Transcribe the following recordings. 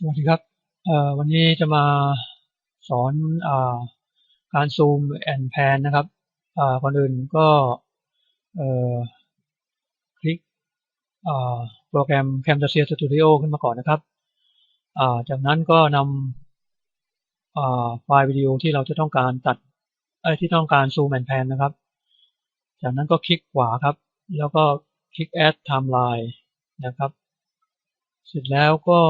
สวัสดีครับวันนี้จะมาสอนอการซูมแอนแพนนะครับก่อนอื่นก็คลิกโปรแกรม Camtasia Studio ขึ้นมาก่อนนะครับาจากนั้นก็นำไฟล์วิดีโอที่เราจะต้องการตัดที่ต้องการซูมแอนแพนนะครับ จากนั้นก็คลิกขวาครับ แล้วก็คลิก Add Timeline นะครับ เสร็จแล้วก็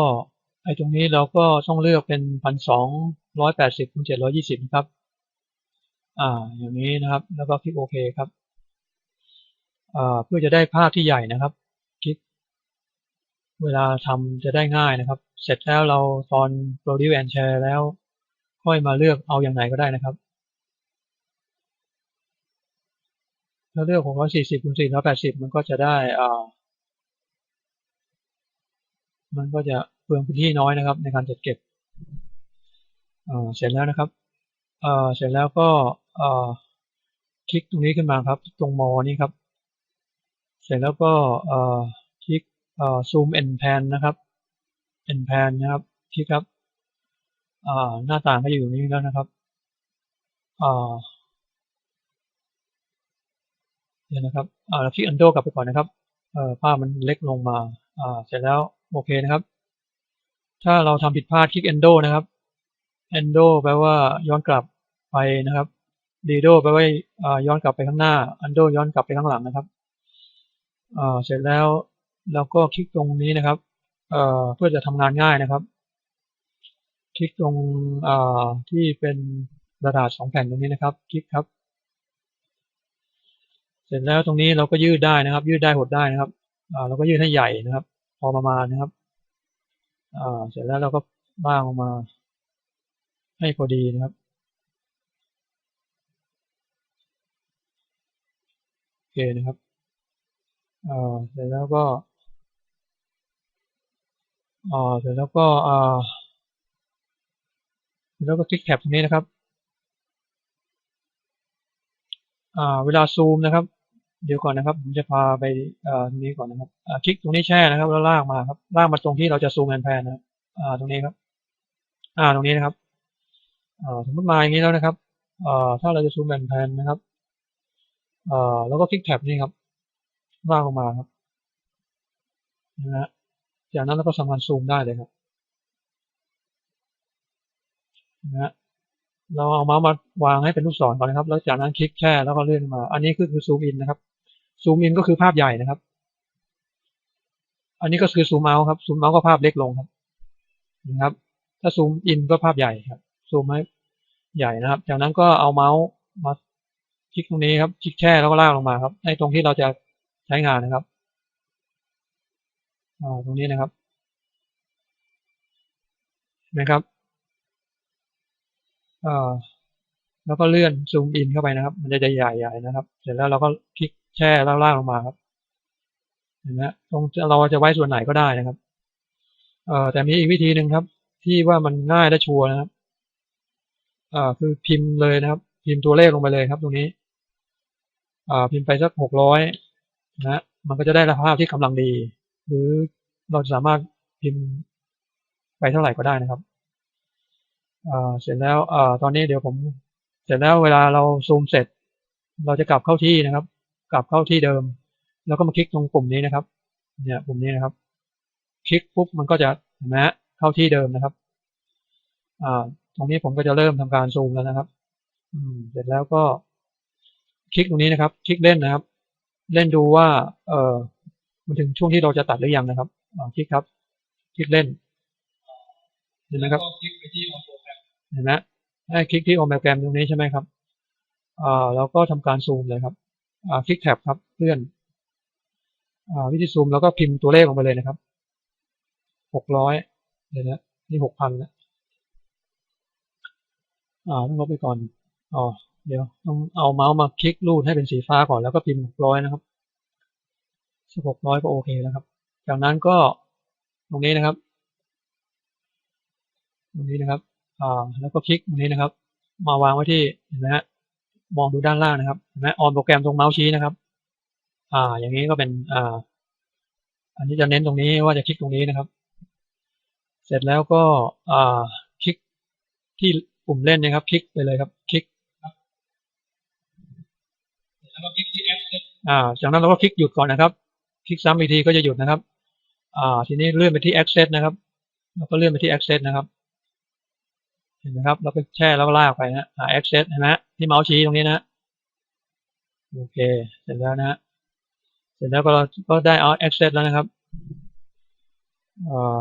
อ้ตรงนี้เราก็ต้องเลือกเป็นพันสองร้อยแปดสิบคูณเจ็ดร้อยี่สิบครับ อ่า อย่างนี้นะครับ แล้วก็คลิกโอเคครับ อ่า เพื่อจะได้ภาพที่ใหญ่นะครับ คลิก เวลาทำจะได้ง่ายนะครับ เสร็จแล้วเราตอน produce and share แล้ว ค่อยมาเลือกเอาอย่างไหนก็ได้นะครับถ้าเลือกหกร้อยสี่สิบคูณสี่ร้อยแปดสิบมันก็จะได้อ่า มันก็จะ เปลืองพื้นที่น้อยนะครับ ในการจัดเก็บเสร็จแล้วนะครับเสร็จแล้วก็คลิกตรงนี้ขึ้นมาครับตรงมอนี่ครับ เสร็จแล้วก็คลิกซูม end pan นะครับ end pan นะครับคลิกครับหน้าต่างก็อยู่นี้แล้วนะครับเดี๋ยวนะครับเราคลิก undo กลับไปก่อนนะครับภาพมันเล็กลงมาเสร็จแล้วโอเคนะครับ ถ้าเราทำผิดพลาดคลิก endo นะครับ endo แปลว่าย้อนกลับไปนะครับ dido แปลว่าย้อนกลับไปข้างหน้า undo ย้อนกลับไปข้างหลังนะครับเสร็จแล้วเราก็คลิกตรงนี้นะครับเพื่อจะทำงานง่ายนะครับ คลิกตรงที่เป็นกระดาษสองแผ่นตรงนี้นะครับ คลิกครับ เสร็จแล้วตรงนี้เราก็ยืดได้นะครับ ยืดได้หดได้นะครับเราก็ยืดให้ใหญ่นะครับ พอประมาณนะครับ เสร็จแล้วเราก็บ้างออกมาให้พอดีนะครับ โอเคนะครับเสร็จแล้วก็อ่าเสร็จแล้วก็อ่าแล้วก็คลิกแท็บตรงนี้นะครับอ่าเวลาซูมนะครับ เดี๋ยวก่อนนะครับ ผมจะพาไปตรงนี้ก่อนนะครับคลิกตรงนี้แช่นะครับ แล้วลากมาครับ ลากมาตรงที่เราจะซูมแอนแพนนะครับตรงนี้ครับ อ่าตรงนี้นะครับสมมติมาอย่างนี้แล้วนะครับถ้าเราจะซูมแอนแพนนะครับแล้วก็คลิกแท็บนี่ครับลากลงมาครับนะฮะจากนั้นเราก็สามารถซูมได้เลยครับนะฮะเราเอาเมาส์มาวางให้เป็นลูกศรก่อนนะครับ แล้วจากนั้นคลิกแช่แล้วก็เลื่อนมา อันนี้คือคือซูมอินนะครับ ซูมอินก็คือภาพใหญ่นะครับ อันนี้ก็คือซูมเอาครับ ซูมเอาก็ภาพเล็กลงครับนะครับ ถ้าซูมอินก็ภาพใหญ่ครับ ซูมให้ใหญ่นะครับ จากนั้นก็เอาเมาส์มาคลิกตรงนี้ครับ คลิกแช่แล้วก็ลากลงมาครับในตรงที่เราจะใช้งานนะครับตรงนี้นะครับนะครับแล้วก็เลื่อนซูมอินเข้าไปนะครับ มันจะใหญ่ๆนะครับ เสร็จแล้วเราก็คลิก แช่ล้วลากลงมาครับเห็นไหมตรงเราจะไว้ส่วนไหนก็ได้นะครับ เอ่อแต่มีอีกวิธีหนึ่งครับ ที่ว่ามันง่ายและชัวร์นะครับเอ่อคือพิมพ์เลยนะครับ พิมพ์ตัวเลขลงไปเลยครับตรงนี้อ่าพิมพ์ไปสักหกร้อยนะมันก็จะได้ภาพที่กำลังดี หรือเราสามารถพิมพ์ไปเท่าไหร่ก็ได้นะครับเสร็จแล้วอตอนนี้เดี๋ยวผม เสร็จแล้วเวลาเราซูมเสร็จ เราจะกลับเข้าที่นะครับ กลับเข้าที่เดิม แล้วก็มาคลิกตรงปุ่มนี้นะครับ เนี่ยปุ่มนี้นะครับ คลิกปุ๊บมันก็จะเห็นไหมเข้าที่เดิมนะครับ อ่า ตรงนี้ผมก็จะเริ่มทำการซูมแล้วนะครับ อืม เสร็จแล้วก็ คลิกตรงนี้นะครับ คลิกเล่นนะครับ เล่นดูว่า เออมันถึงช่วงที่เราจะตัดหรือยังนะครับคลิกครับ คลิกเล่น เห็นไหมครับคลิกไปที่เห็นไหมให้คลิกที่โอเมแกรมตรงนี้ใช่ไหมครับอ่าแล้วก็ทำการซูมเลยครับ คลิกแท็บครับเลื่อนอวิธีซูมแล้วก็พิมพ์ตัวเลขลงไปเลยนะครับหกร้อยเดี๋ยวนะนี่หกพันแล้วอ่าต้องลบไปก่อนอ๋อเดี๋ยวต้องเอาเมาส์มาคลิกรูดให้เป็นสีฟ้าก่อนแล้วก็พิมพ์หกร้อยนะครับสักหกร้อยก็โอเคแล้วครับ จากนั้นก็ตรงนี้นะครับ ตรงนี้นะครับอ่าแล้วก็คลิกตรงนี้นะครับ มาวางไว้ที่เห็นไหมฮะ มองดูด้านล่างนะครับเห็นไหมออนโปรแกรมตรงเมาส์ชี้นะครับ อ่า อย่างนี้ก็เป็นอ่า อันนี้จะเน้นตรงนี้ว่าจะคลิกตรงนี้นะครับ เสร็จแล้วก็อ่าคลิกที่ปุ่มเล่นนะครับ คลิกไปเลยครับ คลิกแล้วก็คลิกที่ access อ่า จากนั้นเราก็คลิกหยุดก่อนนะครับ คลิกซ้ำอีกทีก็จะหยุดนะครับ อ่า ทีนี้เลื่อนไปที่ access นะครับ แล้วก็เลื่อนไปที่ access นะครับ เห็นไหมครับเราก็แช่แล้วก็ลากไปนะหา access เห็นไหมฮะที่เมาส์ชี้ตรงนี้นะ โอเค เสร็จแล้วนะฮะเสร็จแล้วก็เราก็ได้เอา access แล้วนะครับเอ่อ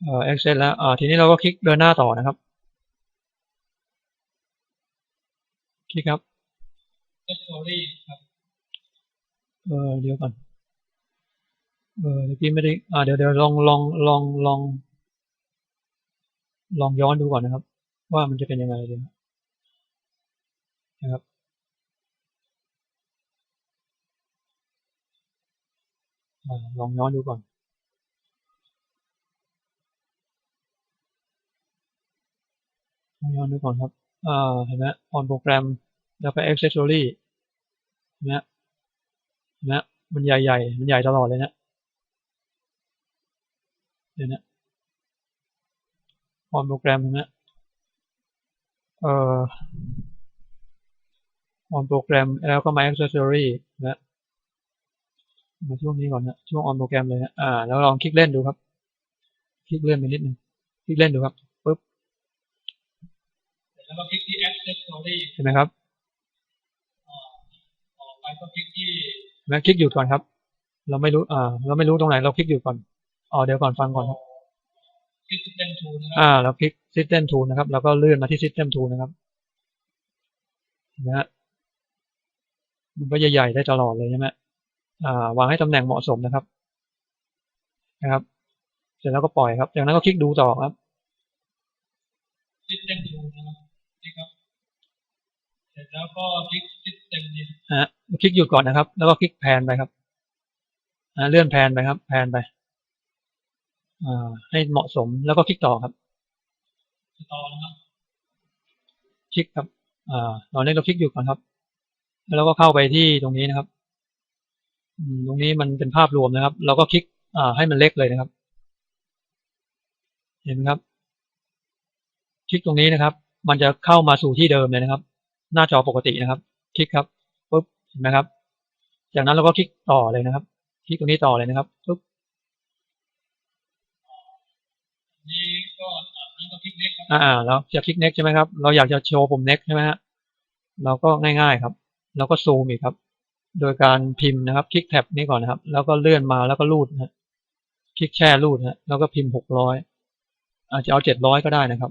เอ่อ access แล้วอ่าทีนี้เราก็คลิกเดินหน้าต่อนะครับ คลิกครับ story ครับ เออเดี๋ยวก่อน เออเมื่อกี้ไม่ได้อ่าเดี๋ยวเดี๋ยวลองลองลองลอง ลองย้อนดูก่อนนะครับ ว่ามันจะเป็นยังไงดีนะครับอลองย้อนดูก่อนลองย้อนดูก่อนครับเห็นไหม on program แล้วก็ accessory เห็นไหมเห็นไหมมันใหญ่ๆ มันใหญ่ตลอดเลยนะเดี๋ยวนะ on program เห็นไหมเอ่อ on program แล้วก็ my accessory นะมาช่วงนี้ก่อนนะช่วง on program เลยนะอ่าแล้วลองคลิกเล่นดูครับ คลิกเลื่อนไปนิดนึงคลิกเล่นดูครับปึ๊บแล้วก็คลิกที่ access story เห็นไหมครับต่อไปก็คลิกที่เห็นไหมคลิกหยุดก่อนครับ เราไม่รู้อ่าเราไม่รู้ตรงไหนเราคลิกหยุดก่อนอ๋อเดี๋ยวก่อนฟังก่อนครับคลิก system tool นะครับอ่าเราคลิก system tool นะครับ แล้วก็เลื่อนมาที่ system tool นะครับเห็นะฮะมันก็จะใหญ่ได้ตลอดเลยใช่ไหมอ่าวางให้ตำแหน่งเหมาะสมนะครับนะครับ เสร็จแล้วก็ปล่อยครับ จากนั้นก็คลิกดูต่อครับ system tool นะครับนี่ครับเสร็จแล้วก็คลิก system นี้ฮะคลิกหยุดก่อนนะครับ แล้วก็คลิกแพนไปครับอ่าเลื่อนแพนไปครับ แพนไปอ่า ให้เหมาะสมแล้วก็คลิกต่อครับต่อนะครับคลิกครับอ่าตอนนี้เราคลิกหยุดก่อนครับ แล้วก็เข้าไปที่ตรงนี้นะครับอืมตรงนี้มันเป็นภาพรวมนะครับ เราก็คลิกอ่าให้มันเล็กเลยนะครับ เห็นไหมครับ คลิกตรงนี้นะครับ มันจะเข้ามาสู่ที่เดิมเลยนะครับ หน้าจอปกตินะครับ คลิกครับปุ๊บเห็นไหมครับ จากนั้นเราก็คลิกต่อเลยนะครับ คลิกตรงนี้ต่อเลยนะครับปุ๊บ นี่ก็จากนั้น อ่าแล้วจะคลิก next ใช่ไหมครับ เราอยากจะโชว์ปุ่ม next ใช่ไหมฮะเราก็ง่ายๆครับ เราก็ซูมอีกครับ โดยการพิมพ์นะครับ คลิกแท็บนี้ก่อนนะครับ แล้วก็เลื่อนมาแล้วก็รูดนะคลิกแช่รูดนะแล้วก็พิมพ์หกร้อยอาจจะเอาเจ็ดร้อยก็ได้นะครับ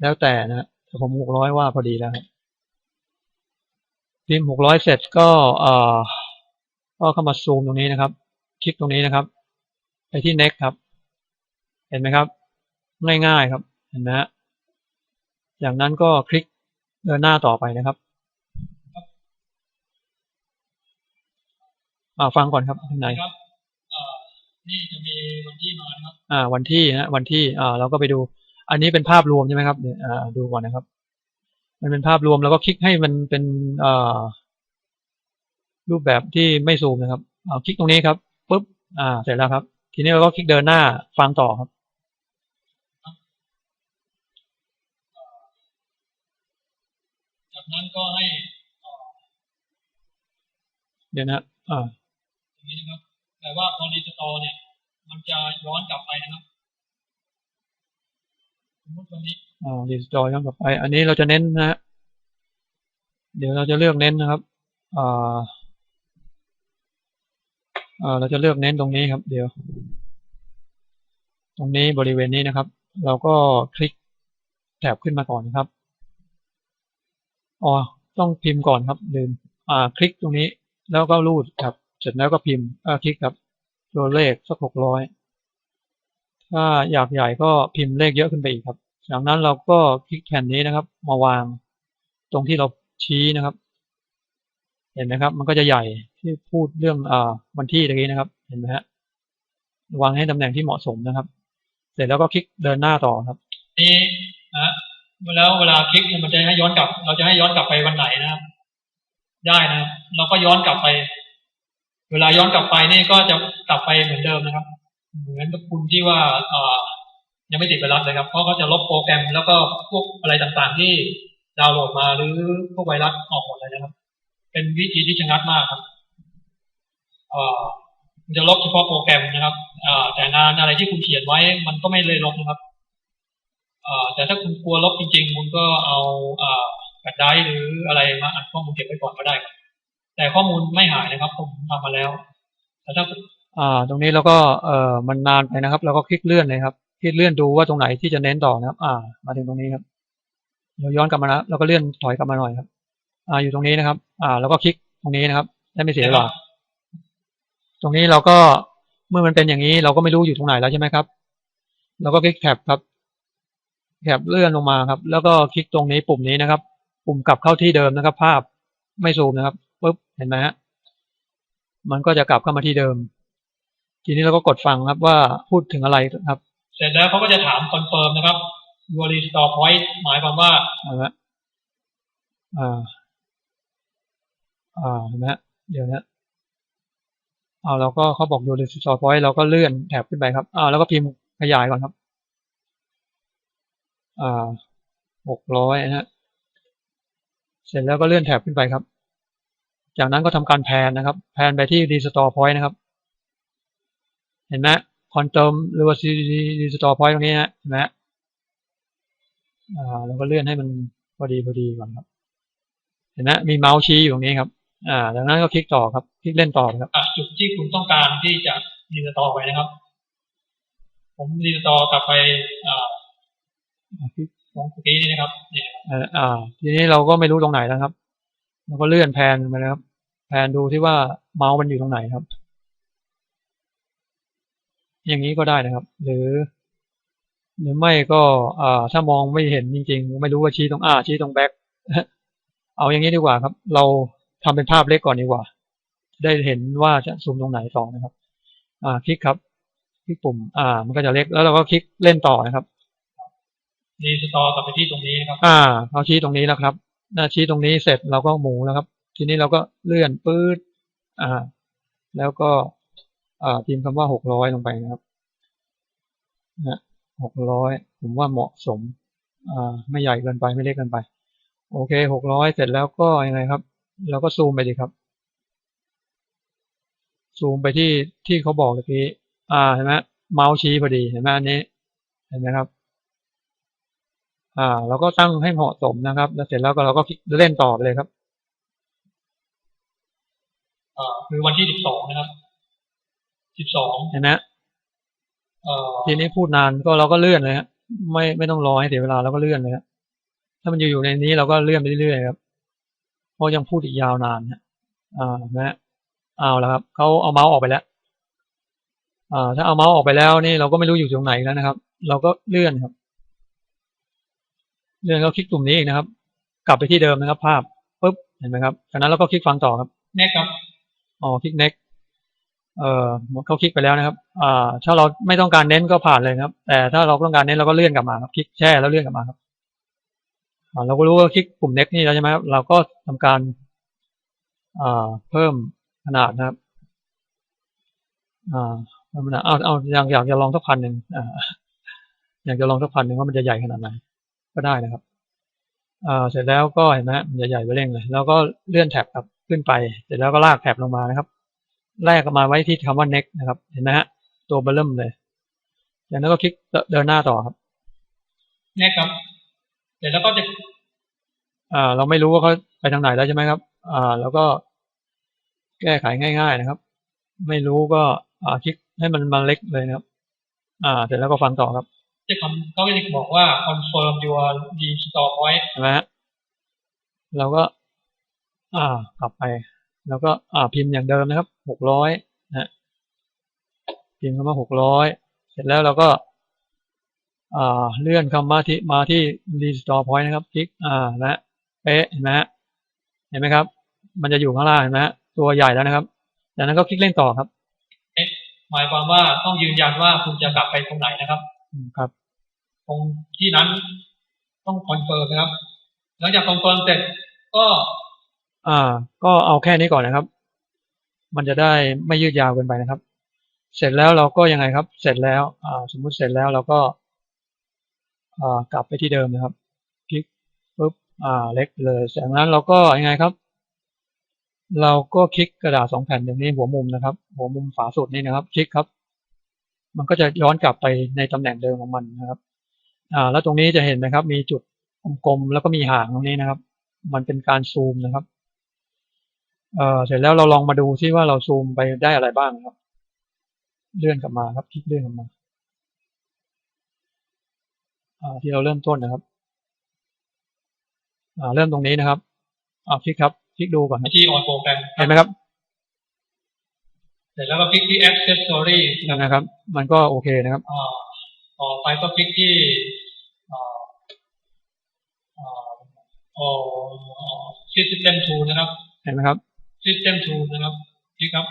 แล้วแต่นะฮะแต่ผมหกร้อยว่าพอดีแล้วครับพิมพ์หกร้อยเสร็จก็เอ่อก็เข้ามาซูมตรงนี้นะครับ คลิกตรงนี้นะครับ ไปที่ next ครับ เห็นไหมครับ ง่ายๆครับ เห็นไหมฮะ จากนั้นก็คลิกเดินหน้าต่อไปนะครับอ่าฟังก่อนครับข้างในครับเอ่อนี่จะมีวันที่มานะครับอ่า วันที่นะวันที่อ่าเราก็ไปดู อันนี้เป็นภาพรวมใช่ไหมครับเนี่ยอ่าดูก่อนนะครับ มันเป็นภาพรวมแล้วก็คลิกให้มันเป็นอ่ารูปแบบที่ไม่ซูมนะครับเอาคลิกตรงนี้ครับปุ๊บอ่า เสร็จแล้วครับ ทีนี้เราก็คลิกเดินหน้าฟังต่อครับ จากนั้นก็ให้เดี๋ยวนะอ่าอย่างนี้นะครับ แต่ว่าพอรีสตอร์เนี่ย มันจะย้อนกลับไปนะครับสมมติวันนี้อ่ารีสตอร์ย้อนกลับไป อันนี้เราจะเน้นนะฮะเดี๋ยวเราจะเลือกเน้นนะครับอ่าอ่าเราจะเลือกเน้นตรงนี้ครับ เดี๋ยว ตรงนี้บริเวณนี้นะครับ เราก็คลิกแถบขึ้นมาก่อนนะครับ อ๋อต้องพิมพ์ก่อนครับลืมอ่า คลิกตรงนี้ แล้วก็รูดครับ เสร็จแล้วก็พิมพ์อ่าคลิกครับตัวเลขสักหกร้อยถ้าอยากใหญ่ก็พิมพ์เลขเยอะขึ้นไปอีกครับ จากนั้นเราก็คลิกแผ่นนี้นะครับ มาวาง ตรงที่เราชี้นะครับ เห็นไหมครับ มันก็จะใหญ่ที่พูดเรื่องอ่าวันที่ตะกี้นะครับ เห็นไหมฮะวางให้ตำแหน่งที่เหมาะสมนะครับ เสร็จแล้วก็คลิกเดินหน้าต่อครับ นี่ แล้วเวลาคลิกเนี่ยมันจะให้ย้อนกลับ เราจะให้ย้อนกลับไปวันไหนนะครับ ได้นะครับ เราก็ย้อนกลับไป เวลาย้อนกลับไปนี่ก็จะกลับไปเหมือนเดิมนะครับ เหมือนกับคุณที่ว่าเอ่อยังไม่ติดไวรัสเลยครับ เพราะเขาจะลบโปรแกรมแล้วก็พวกอะไรต่างๆที่ดาวน์โหลดมาหรือพวกไวรัสออกหมดเลยนะครับ เป็นวิธีที่ชะงัดมากครับเอ่อจะลบเฉพาะโปรแกรมนะครับแต่งานอะไรที่คุณเขียนไว้ มันก็ไม่เลยลบนะครับ แต่ถ้าคุณกลัวลบจริงๆ คุณก็เอาเอ่อแฟลชไดรฟ์หรืออะไรมาอัดข้อมูลเก็บไว้ก่อนก็ได้ครับแต่ข้อมูลไม่หายนะครับ ผมทำมาแล้วแต่ถ้าอ่า ตรงนี้เราก็เอ่อมันนานไปนะครับเราก็คลิกเลื่อนเลยครับคลิกเลื่อนดูว่าตรงไหนที่จะเน้นต่อนะครับ อ่า มาถึงตรงนี้ครับเราย้อนกลับมานะเราก็เลื่อนถอยกลับมาหน่อยครับ อ่า อยู่ตรงนี้นะครับ อ่า แล้วก็คลิกตรงนี้นะครับได้ไม่เสียเวลาตรงนี้เราก็เมื่อมันเป็นอย่างนี้ เราก็ไม่รู้อยู่ตรงไหนแล้วใช่ไหมครับ เราก็คลิกแท็บครับ แท็บเลื่อนลงมาครับ แล้วก็คลิกตรงนี้ปุ่มนี้นะครับ ปุ่มกลับเข้าที่เดิมนะครับ ภาพไม่ซูมนะครับปุ๊บเห็นไหมฮะมันก็จะกลับเข้ามาที่เดิม ทีนี้เราก็กดฟังครับว่าพูดถึงอะไรครับ เสร็จแล้วเขาก็จะถามคอนเฟิร์มนะครับ your restore point หมายความว่าเอาละอ่าอ่าเห็นไหมฮะเดี๋ยวนะเอาเราก็เขาบอกอยู่ในสตอร์พอยต์เราก็เลื่อนแถบขึ้นไปครับอ่าแล้วก็พิมพ์ขยายก่อนครับอ่า หกร้อยนะฮะเสร็จแล้วก็เลื่อนแถบขึ้นไปครับ จากนั้นก็ทำการแพนนะครับ แพนไปที่ restore point นะครับ เห็นไหมคอนเตมหรือว่า restore point ตรงนี้นะเห็นไหมอ่าเราก็เลื่อนให้มันพอดีพอดีก่อนครับ เห็นไหมมีเมาส์ชี้อยู่ตรงนี้ครับ อ่าดังนั้นก็คลิกต่อครับ คลิกเล่นต่อครับจุดที่คุณต้องการที่จะรีสตอร์ไปนะครับ ผมรีสตอร์กลับไปอ่า นี้นี่นะครับเนี่ยอ่า ทีนี้เราก็ไม่รู้ตรงไหนแล้วครับ เราก็เลื่อนแพนไปนะครับ แพนดูที่ว่าเมาส์มันอยู่ตรงไหนครับ อย่างนี้ก็ได้นะครับ หรือ หรือไม่ก็อ่าถ้ามองไม่เห็นจริงๆ ไม่รู้ว่าชี้ตรงอ่าชี้ตรงแบ็คเอาอย่างนี้ดีกว่าครับ เราทำเป็นภาพเล็กก่อนดีกว่า ได้เห็นว่าจะซูมตรงไหนต่อนะครับ อ่า คลิกครับ คลิกปุ่ม อ่า มันก็จะเล็ก แล้วเราก็คลิกเล่นต่อนะครับ รีสตอร์กลับไปที่ตรงนี้นะครับ อ่าเราชี้ตรงนี้แล้วครับ หน้าชี้ตรงนี้เสร็จเราก็หมูแล้วครับ ทีนี้เราก็เลื่อนปื๊ดอ่า แล้วก็อ่าพิมพ์คำว่าหกร้อยลงไปนะครับนะหกร้อยผมว่าเหมาะสมอ่าไม่ใหญ่เกินไปไม่เล็กเกินไป โอเคหกร้อยเสร็จแล้วก็ยังไงครับ เราก็ซูมไปดีครับ ซูมไปที่ที่เขาบอกเมื่อกี้อ่าเห็นไหมเมาส์ชี้พอดีเห็นไหมอันนี้เห็นไหมครับ อ่าเราก็ตั้งให้เหมาะสมนะครับ แล้วเสร็จแล้วก็เราก็คลิกเล่นต่อไปเลยครับอ่าคือวันที่สิบสองนะครับสิบสองเห็นไหมเอ่อทีนี้พูดนานก็เราก็เลื่อนเลยฮะไม่ไม่ต้องรอให้เสียเวลาเราก็เลื่อนเลยฮะถ้ามันอยู่อยู่ในนี้เราก็เลื่อนไปเรื่อยๆครับเพราะยังพูดอีกยาวนานฮะอ่านะเอาแล้วครับเขาเอาเมาส์ออกไปแล้ว อ่า ถ้าเอาเมาส์ออกไปแล้วนี่เราก็ไม่รู้อยู่ตรงไหนแล้วนะครับ เราก็เลื่อนครับ เลื่อนก็คลิกปุ่มนี้อีกนะครับ กลับไปที่เดิมนะครับ ภาพปุ๊บเห็นไหมครับจากนั้นเราก็คลิกฟังต่อครับแน่ครับอ๋อคลิก next เอ่อเขาคลิกไปแล้วนะครับ อ่า ถ้าเราไม่ต้องการเน้นก็ผ่านเลยครับ แต่ถ้าเราต้องการเน้นเราก็เลื่อนกลับมาครับ คลิกแช่แล้วเลื่อนกลับมาครับอ่าเราก็รู้ว่าคลิกปุ่ม next นี่แล้วใช่ไหมครับ เราก็ทำการอ่าเพิ่มขนาดนะครับ อ่าเพิ่มขนาดเอาเอาอยากอยากจะลองสักพันหนึ่งอ่าอยากจะลองสักพันหนึ่งว่ามันจะใหญ่ขนาดไหน ก็ได้นะครับอ่าเสร็จแล้วก็เห็นไหมฮะมันจะใหญ่ไปเร่งเลยแล้วก็เลื่อนแท็บครับขึ้นไป เสร็จแล้วก็ลากแท็บลงมานะครับแรกมาไว้ที่คำว่า next นะครับ เห็นไหมฮะตัวเบลเริ่มเลยจากนั้นก็คลิกเดินหน้าต่อครับแน่ครับ เสร็จแล้วก็จะอ่าเราไม่รู้ว่าเขาไปทางไหนแล้วใช่ไหมครับ อ่า แล้วก็แก้ไขง่าย ๆนะครับ ไม่รู้ก็อ่าคลิกให้มันมาเล็กเลยนะครับ อ่า เสร็จแล้วก็ฟังต่อครับ จะคำเขาก็จะบอกว่า confirm your restore point เห็นไหมฮะเราก็ อ่ากลับไป แล้วก็ อ่าพิมพ์อย่างเดิมนะครับหกร้อยนะฮะพิมพ์คำว่าหกร้อยเสร็จแล้วเราก็ อ่าเลื่อนคำมาที่มาที่ restore point นะครับคลิกอ่านะเป๊ะเห็นไหมฮะเห็นไหมครับ มันจะอยู่ข้างล่างเห็นไหมฮะตัวใหญ่แล้วนะครับจากนั้นก็คลิกเล่นต่อครับหมายความว่าต้องยืนยันว่าคุณจะกลับไปตรงไหนนะครับอืม ครับ ตรงที่นั้นต้องคอนเฟิร์มนะครับ หลังจากคอนเฟิร์มเสร็จก็ อ่า ก็เอาแค่นี้ก่อนนะครับ มันจะได้ไม่ยืดยาวเกินไปนะครับ เสร็จแล้วเราก็ยังไงครับ เสร็จแล้ว อ่า สมมุติเสร็จแล้วเราก็ อ่ากลับไปที่เดิมนะครับคลิกปุ๊บอ่า เล็กเลยจากนั้นเราก็ยังไงครับ เราก็คลิกกระดาษสองแผ่นอย่างนี้หัวมุมนะครับ หัวมุมฝาสุดนี่นะครับ คลิกครับ มันก็จะย้อนกลับไปในตำแหน่งเดิมของมันนะครับอ่าแล้วตรงนี้จะเห็นไหมครับ มีจุดกลมๆแล้วก็มีหางตรงนี้นะครับ มันเป็นการซูมนะครับเอ่อเสร็จแล้วเราลองมาดูซิว่าเราซูมไปได้อะไรบ้างครับ เลื่อนกลับมาครับคลิกเลื่อนกลับมาอ่าที่เราเริ่มต้นนะครับอ่าเริ่มตรงนี้นะครับอ่าคลิกครับ คลิกดูก่อนครับที่ออนโปรแกรมเห็นไหมครับ เสร็จแล้วก็คลิกที่ accessory นั่นนะครับ มันก็โอเคนะครับอ่าต่อไปก็คลิกที่อ่าอ่าอ๋อ system tool นะครับ เห็นไหมครับ system tool นะครับคลิกครับ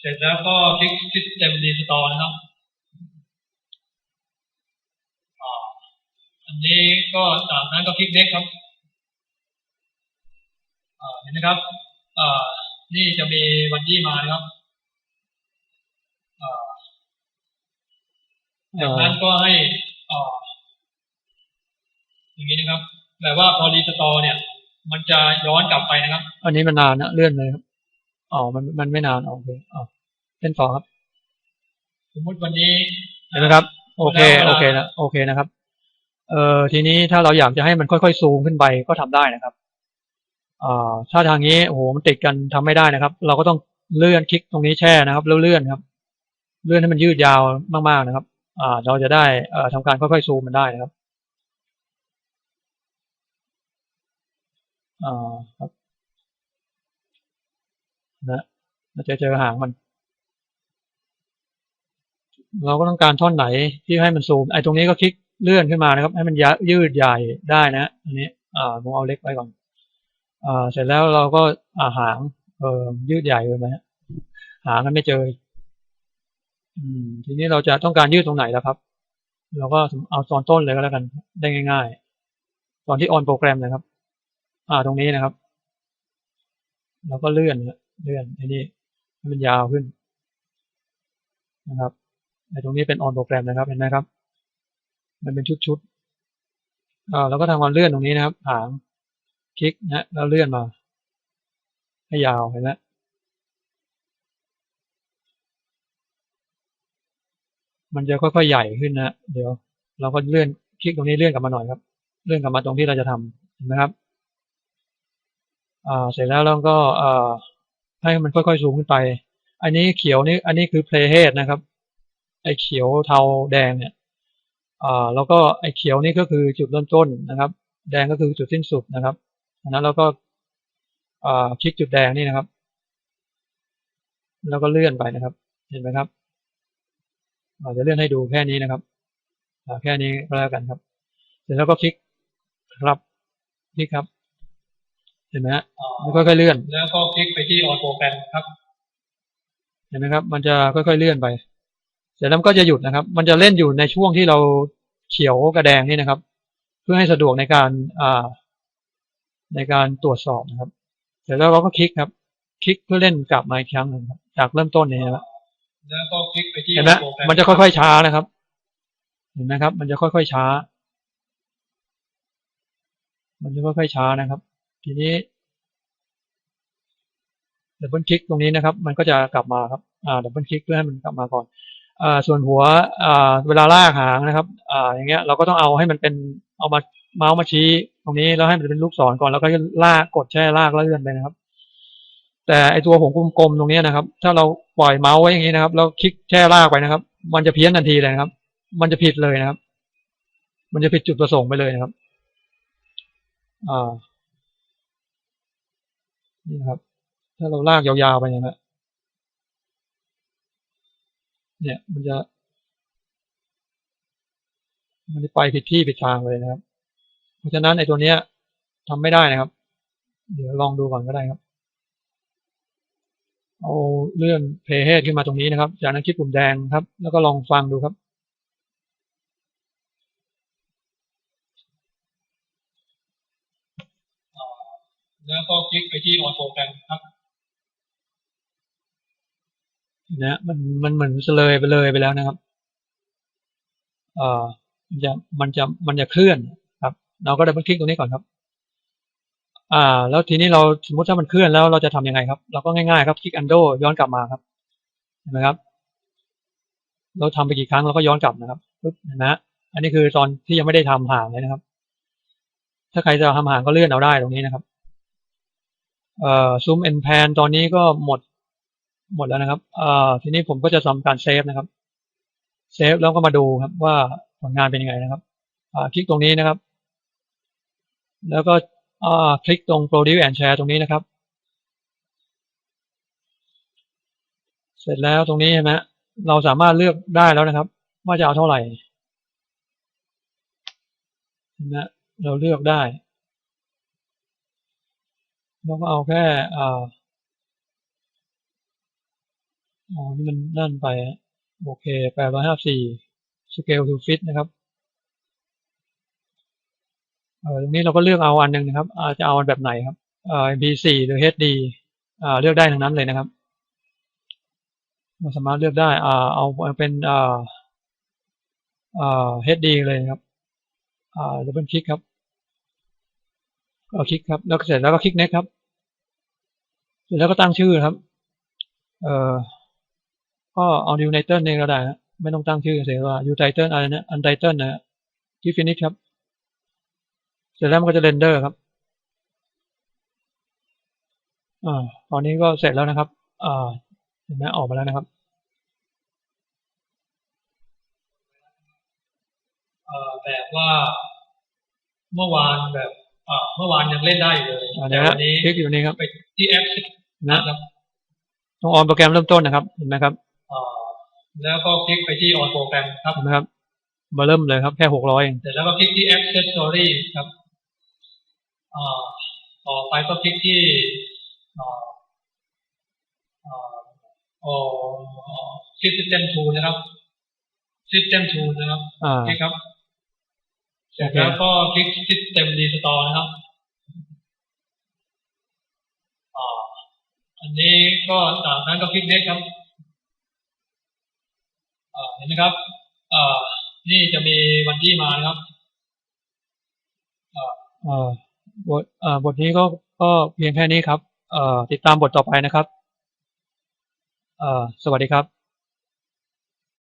เสร็จแล้วก็คลิก system restore นะครับอ่าอันนี้ก็จากนั้นก็คลิก next ครับอ่าเห็นไหมครับอ่า นี่จะมีวันที่มานะครับอ่าจากนั้นก็ให้อ่าอย่างนี้นะครับ แต่ว่าพอรีสตอร์เนี่ย มันจะย้อนกลับไปนะครับ อันนี้มันนานนะเลื่อนเลยครับ อ๋อ มันมันไม่นานโอเคอ๋อเล่นต่อครับ สมมุติวันนี้เห็นไหมครับ โอเค โอเคนะ โอเคนะครับ เอ่อ ทีนี้ถ้าเราอยากจะให้มันค่อยๆ ซูมขึ้นไปก็ทำได้นะครับอ่า ถ้าทางนี้โอ้โหมันติดกันทำไม่ได้นะครับ เราก็ต้องเลื่อนคลิกตรงนี้แช่นะครับ แล้วเลื่อนครับ เลื่อนให้มันยืดยาวมากๆนะครับอ่าเราจะได้เอ่อทำการค่อยๆซูมมันได้นะครับอ่าครับนะเราจะเจอหางมัน เราก็ต้องการท่อนไหนที่ให้มันซูมไอ้ตรงนี้ก็คลิกเลื่อนขึ้นมานะครับ ให้มันยะยืดใหญ่ได้นะอันนี้อ่าผมเอาเล็กไว้ก่อน เสร็จแล้วเราก็อาหางเออยืดใหญ่เลยไหมฮะหางกันไม่เจออืมทีนี้เราจะต้องการยืดตรงไหนแล้วครับ เราก็เอาตอนต้นเลยก็แล้วกัน ได้ง่าย ๆ ตอนที่ออนโปรแกรมนะครับ อ่าตรงนี้นะครับ เราก็เลื่อนเลื่อนไอ้นี่ให้มันยาวขึ้นนะครับไอ้ตรงนี้เป็นออนโปรแกรมนะครับ เห็นไหมครับ มันเป็นชุดๆอ่าเราก็ทำการเลื่อนตรงนี้นะครับหาง คลิกนะแล้วเลื่อนมา ให้ยาวเห็นไหมมันจะค่อยๆใหญ่ขึ้นนะเดี๋ยว เราก็เลื่อนคลิกตรงนี้เลื่อนกลับมาหน่อยครับ เลื่อนกลับมาตรงที่เราจะทำเห็นไหมครับอ่าเสร็จแล้วเราก็อ่าให้มันค่อยๆ ซูมขึ้นไป อันนี้เขียวนี่อันนี้คือ playhead นะครับ ไอ้เขียวเทาแดงเนี่ยอ่าแล้วก็ไอ้เขียวนี่ก็คือจุดเริ่มต้นนะครับ แดงก็คือจุดสิ้นสุดนะครับ อันนั้นเราก็อ่าคลิกจุดแดงนี่นะครับ แล้วก็เลื่อนไปนะครับ เห็นไหมครับเราจะเลื่อนให้ดูแค่นี้นะครับอ่าแค่นี้ก็แล้วกันครับ เสร็จแล้วก็คลิกครับคลิกครับเห็นไหมฮะอ่าแล้วค่อยๆเลื่อน แล้วก็คลิกไปที่ออนโปรแกรมครับ เห็นไหมครับ มันจะค่อยๆเลื่อนไป เสร็จแล้วมันก็จะหยุดนะครับ มันจะเล่นอยู่ในช่วงที่เราเขียวกระแดงนี่นะครับ เพื่อให้สะดวกในการอ่า ในการตรวจสอบนะครับ เสร็จแล้วเราก็คลิกครับ คลิกเพื่อเล่นกลับมาอีกครั้งหนึ่งครับจากเริ่มต้นนี้นะครับแล้วก็คลิกไปที่เห็นไหมโปรแกรมมันจะค่อยๆช้านะครับ เห็นไหมครับ มันจะค่อยๆช้า มันจะค่อยๆช้านะครับ ทีนี้ดับเบิลคลิกตรงนี้นะครับ มันก็จะกลับมาครับอ่าดับเบิลคลิกเพื่อให้มันกลับมาก่อนอ่าส่วนหัวอ่าเวลาลากหางนะครับอ่าอย่างเงี้ยเราก็ต้องเอาให้มันเป็นเอามาเมาส์มาชี้ ตรงนี้แล้วให้มันเป็นลูกศรก่อนแล้วก็ลากกดแช่ลากแล้วเลื่อนไปนะครับ แต่ไอตัวผงกลมๆตรงนี้นะครับ ถ้าเราปล่อยเมาส์ไว้อย่างนี้นะครับ แล้วคลิกแช่ลากไปนะครับ มันจะเพี้ยนทันทีเลยนะครับ มันจะผิดเลยนะครับ มันจะผิดจุดประสงค์ไปเลยนะครับอ่านี่นะครับ ถ้าเราลากยาวๆไปอย่างนี้ยเนี่ยมันจะ มันจะไปผิดที่ผิดทางเลยนะครับ ราะฉะนั้นไอ้ตัวเนี้ยทำไม่ได้นะครับ เดี๋ยวลองดูก่อนก็ได้ครับ เอาเลื่อน playhead ขึ้นมาตรงนี้นะครับ จากนั้นคลิกปุ่มแดงครับ แล้วก็ลองฟังดูครับ แล้วก็คลิกไปที่ออนโปรแกรมครับนะมันมันเหมือนเลยไปเลยไปแล้วนะครับ เอ่อมันจะมันจะมันจะเคลื่อนครับ เราก็ดับเบิลคลิกตรงนี้ก่อนครับ อ่า แล้วทีนี้เราสมมติถ้ามันเคลื่อนแล้วเราจะทำยังไงครับ เราก็ง่ายๆครับคลิกอันโดย้อนกลับมาครับเห็นไหมครับ เราทำไปกี่ครั้งเราก็ย้อนกลับนะครับปึ๊บนะอันนี้คือตอนที่ยังไม่ได้ทำห่างเลยนะครับ ถ้าใครจะทำห่างก็เลื่อนเอาได้ตรงนี้นะครับ เอ่อซูมเอ็นแพนตอนนี้ก็หมด หมดแล้วนะครับ เอ่อทีนี้ผมก็จะทำการเซฟนะครับ เซฟแล้วก็มาดูครับว่าผลงานเป็นยังไงนะครับ อ่าคลิกตรงนี้นะครับ แล้วก็คลิกตรง produce and share ตรงนี้นะครับ เสร็จแล้วตรงนี้ใช่ไหมเราสามารถเลือกได้แล้วนะครับ ว่าจะเอาเท่าไหร่นไหมเราเลือกได้เราก็เอาแค่อ่าอ๋อนี่มันนั่นไป โอเคแปดร้อยห้าสี่ scale to fit นะครับ นี้เราก็เลือกเอาอันหนึ่งนะครับอาจะเอาอันแบบไหนครับ B4 หรือ HD อ่าเลือกได้ทั้งนั้นเลยนะครับเราสามารถเลือกได้อ่าเอาเป็นอ่าอ่า HD เลยครับอ่าดับเบิลคลิกครับก็คลิกครับ แล้วเสร็จแล้วก็คลิก next ครับเสร็จแล้วก็ตั้งชื่อครับ เอ่อก็เอา new title เองก็ได้ ไม่ต้องตั้งชื่อเสียว่า new title อะไรนะ untitle นะคลิก finish ครับ เสร็จแล้วมันก็จะเรนเดอร์ครับอ่าตอนนี้ก็เสร็จแล้วนะครับอ่าเห็นไหมออกมาแล้วนะครับเอ่อแบบว่าเมื่อวานแบบเอ่อเมื่อวานยังเล่นได้อยู่เลยอันแต่นี้ฮะวันนี้คลิกอยู่นี่ครับไปที่แอปนะนะครับต้องออนโปรแกรมเริ่มต้นนะครับเห็นไหมครับเอ่อแล้วก็คลิกไปที่ on โปรแกรมครับเห็นไหมครับ มาเริ่มเลยครับแค่หกร้อยเองเสร็จแล้วก็คลิกที่ accessory ครับเอ่อ ต่อไปก็คลิกที่เอ่อเอ่อเอ่อ system tool นะครับ system tool นะครับอ่าคลิกครับเสร็จโอเคแล้วก็คลิก system restore นะครับอ่าอันนี้ก็จากนั้นก็คลิก next ครับอ่าเห็นไหมครับอ่านี่จะมีวันที่มานะครับเอ่อ บทเอ่อบทนี้ก็ก็เพียงแค่นี้ครับเอ่อติดตามบทต่อไปนะครับเอ่อสวัสดีครับ